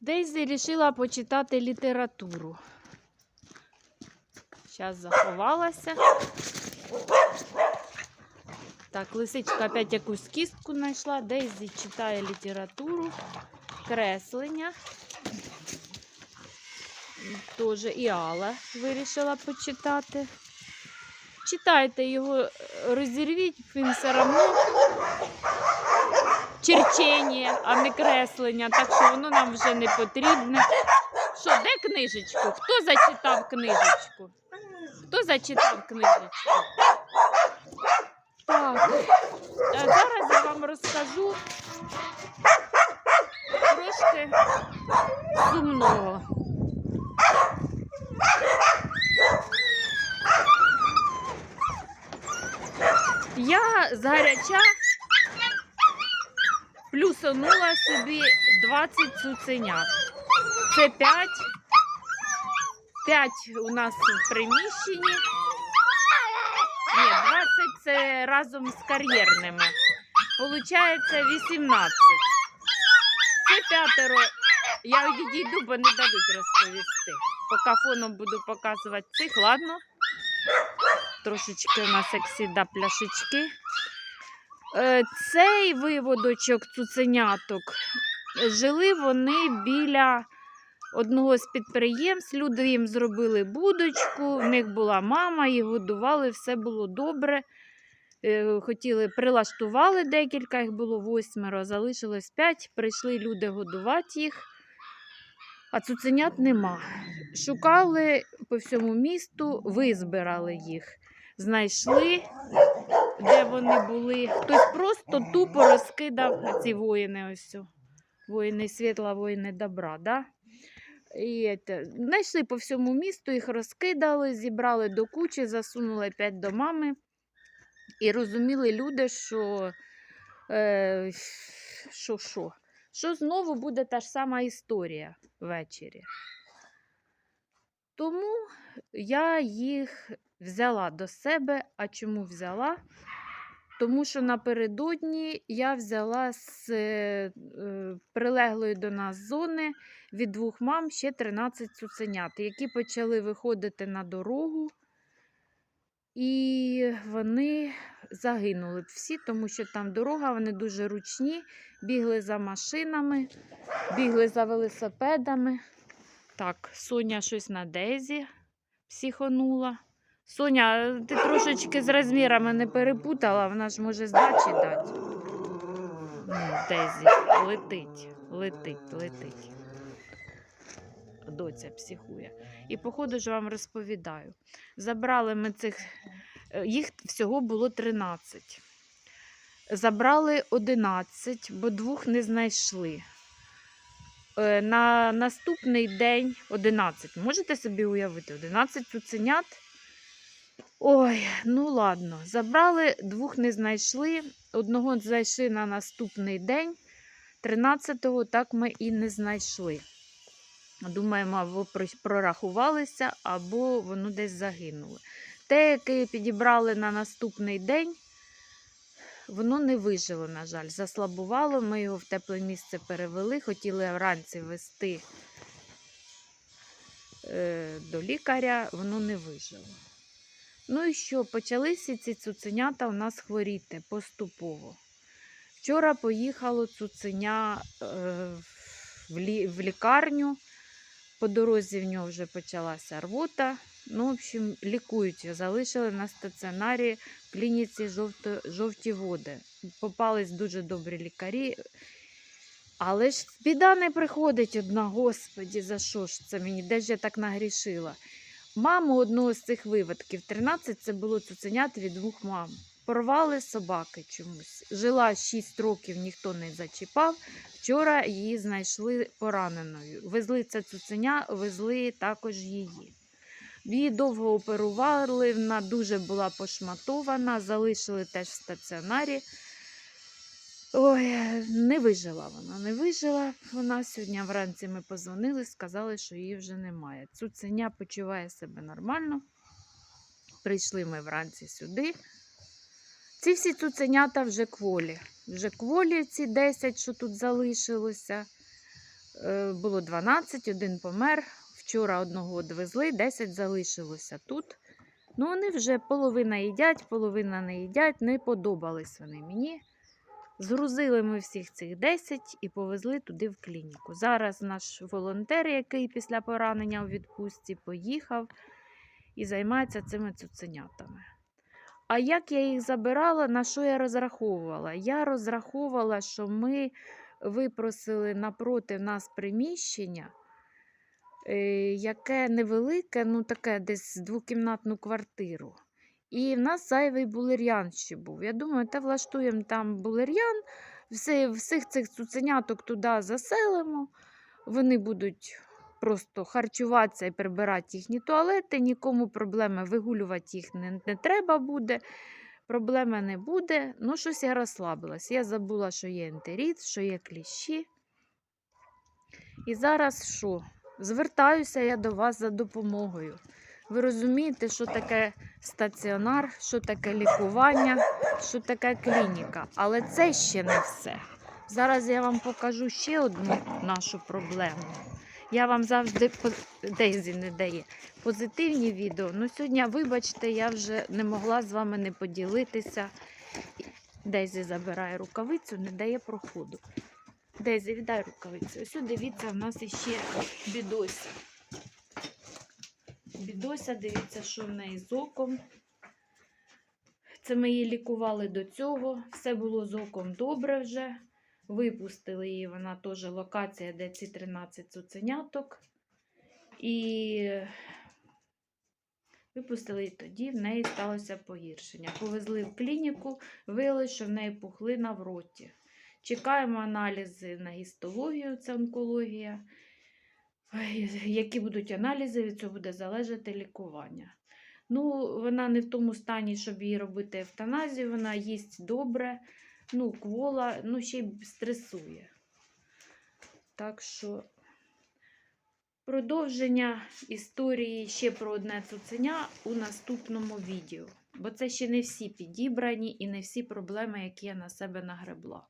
Дейзі вирішила почитати літературу. Зараз заховалася. Так, лисичка опять якусь кістку знайшла. Дейзі читає літературу, креслення. Тоже і Алла вирішила почитати. Читайте його, розірвіть, він все одно черчення, а не креслення, так що воно нам вже не потрібне. Що, де книжечку? Хто зачитав книжечку? Хто зачитав книжечку? Так, а зараз я вам розкажу трошки сумного. Я згаряча плюсанула собі 20 цуценят. Це 5. 5 у нас в приміщенні. Ні, 20 це разом з кар'єрними. Получається 18. Це п'ятеро. Я відійду, бо не дадуть розповісти. По кафону буду показувати цих, ладно. Трошечки у нас, як завжди, пляшечки. Е, Цей виводочок цуценяток жили вони біля одного з підприємств. Люди їм зробили будочку, в них була мама, їх годували, все було добре. Е, Хотіли, прилаштували декілька, їх було восьмеро, залишилось п'ять. Прийшли люди годувати їх, а цуценят нема. Шукали по всьому місту, визбирали їх. Знайшли, де вони були. Хтось просто тупо розкидав ці воїни. Ось. Воїни світла, воїни добра. Да? І знайшли по всьому місту, їх розкидали, зібрали до кучі, засунули п'ять до мами. І розуміли люди, що, е, що, що, що знову буде та ж сама історія ввечері. Тому я їх взяла до себе. А чому взяла? Тому що напередодні я взяла з е, прилеглої до нас зони від двох мам ще 13 цуценят, які почали виходити на дорогу. І вони загинули б всі, тому що там дорога, вони дуже ручні, бігли за машинами, бігли за велосипедами. Так, Соня щось на Дезі психонула. Соня, ти трошечки з розмірами не перепутала, вона ж може здачі дати. Ну, Дезі, летить, летить, летить. Доця психує. І, походу, ж вам розповідаю. Забрали ми цих, е, їх всього було 13. Забрали 11, бо двох не знайшли. Е, На наступний день 11. Можете собі уявити, 11 цуценят. Ой, ну ладно. Забрали, двох не знайшли. Одного знайшли на наступний день. 13-го так ми і не знайшли. Думаємо, або прорахувалися, або воно десь загинуло. Те, яке підібрали на наступний день, воно не вижило, на жаль. Заслабувало, ми його в тепле місце перевели, хотіли вранці вести е, до лікаря, воно не вижило. Ну і що, почалися ці цуценята у нас хворіти поступово. Вчора поїхало цуценя е, в, лікарню. По дорозі в нього вже почалася рвота. Ну, в общем, лікують. Залишили на стаціонарі в клініці жовто, жовті води. Попались дуже добрі лікарі. Але ж біда не приходить одна, господі, за що ж це мені? Де ж я так нагрішила? Маму одного з цих виводків, 13 це було цуценят від двох мам. Порвали собаки чомусь. Жила 6 років, ніхто не зачіпав. Вчора її знайшли пораненою. Везли це цуценя, везли також її. Її довго оперували, вона дуже була пошматована, залишили теж в стаціонарі. Ой, не вижила вона, не вижила. Вона сьогодні вранці ми позвонили, сказали, що її вже немає. Цуценя почуває себе нормально. Прийшли ми вранці сюди. Ці всі цуценята вже кволі. Вже кволі ці 10, що тут залишилося. Е, Було 12, один помер. Вчора одного одвезли, 10 залишилося тут. Ну, вони вже половина їдять, половина не їдять, не подобались вони мені. Згрузили ми всіх цих 10 і повезли туди в клініку. Зараз наш волонтер, який після поранення у відпустці поїхав і займається цими цуценятами. А як я їх забирала, на що я розраховувала? Я розраховувала, що ми випросили напроти нас приміщення, е, яке невелике, ну таке десь двокімнатну квартиру. І в нас зайвий булер'ян ще був. Я думаю, та влаштуємо там булер'ян, все, всіх цих цуценяток туди заселимо. Вони будуть просто харчуватися і прибирати їхні туалети. Нікому проблеми вигулювати їх не, не треба буде. Проблеми не буде. Ну, щось я розслабилась. Я забула, що є ентеріт, що є кліщі. І зараз що? Звертаюся я до вас за допомогою. Ви розумієте, що таке стаціонар, що таке лікування, що таке клініка. Але це ще не все. Зараз я вам покажу ще одну нашу проблему. Я вам завжди Дейзі не дає позитивні відео. Ну сьогодні, вибачте, я вже не могла з вами не поділитися. Дейзі забирає рукавицю, не дає проходу. Дейзі, віддай рукавицю. Ось дивіться, в нас іще бідося. Бідося, дивіться, що в неї з оком. Це ми її лікували до цього. Все було з оком добре вже. Випустили її, вона теж локація, де ці 13 цуценяток. І випустили її тоді, в неї сталося погіршення. Повезли в клініку, виявили, що в неї пухлина в роті. Чекаємо аналізи на гістологію, це онкологія. Які будуть аналізи, від цього буде залежати лікування. Ну, вона не в тому стані, щоб їй робити евтаназію, вона їсть добре, ну, квола, ну, ще й стресує. Так що продовження історії ще про одне цуценя у наступному відео. Бо це ще не всі підібрані і не всі проблеми, які я на себе нагребла.